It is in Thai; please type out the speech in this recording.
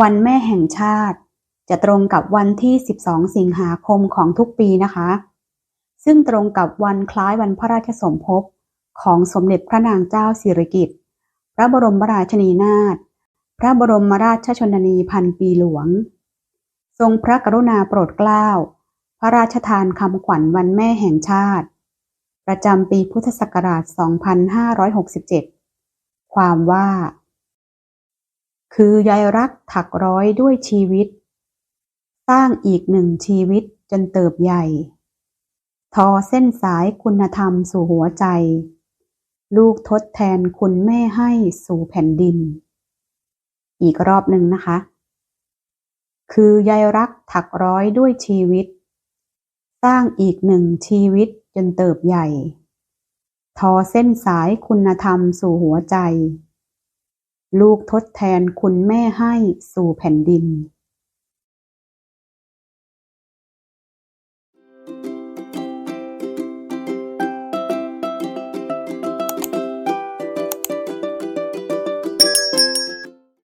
วันแม่แห่งชาติ จะตรงกับวันที่ 12 สิงหาคมของทุกปีนะคะ ซึ่งตรงกับวันคล้ายวันพระราชสมภพของสมเด็จพระนางเจ้าสิริกิติ์พระบรมราชินีนาถพระบรมราชชนนีพันปีหลวง ทรงพระกรุณาโปรดเกล้า พระราชทานคำขวัญวันแม่แห่งชาติ ประจำปีพุทธศักราช 2567 ความว่า คือใยรักถักร้อยด้วยชีวิต สร้างอีกหนึ่งชีวิตจนเติบใหญ่ ทอเส้นสายคุณธรรมสู่หัวใจ ลูกทดแทนคุณแม่ให้สู่แผ่นดิน อีกรอบหนึ่งนะคะ คือใยรักถักร้อยด้วยชีวิต สร้างอีกหนึ่งชีวิตจนเติบใหญ่ ทอเส้นสายคุณธรรมสู่หัวใจ ลูกทดแทนคุณแม่ให้สู่แผ่นดิน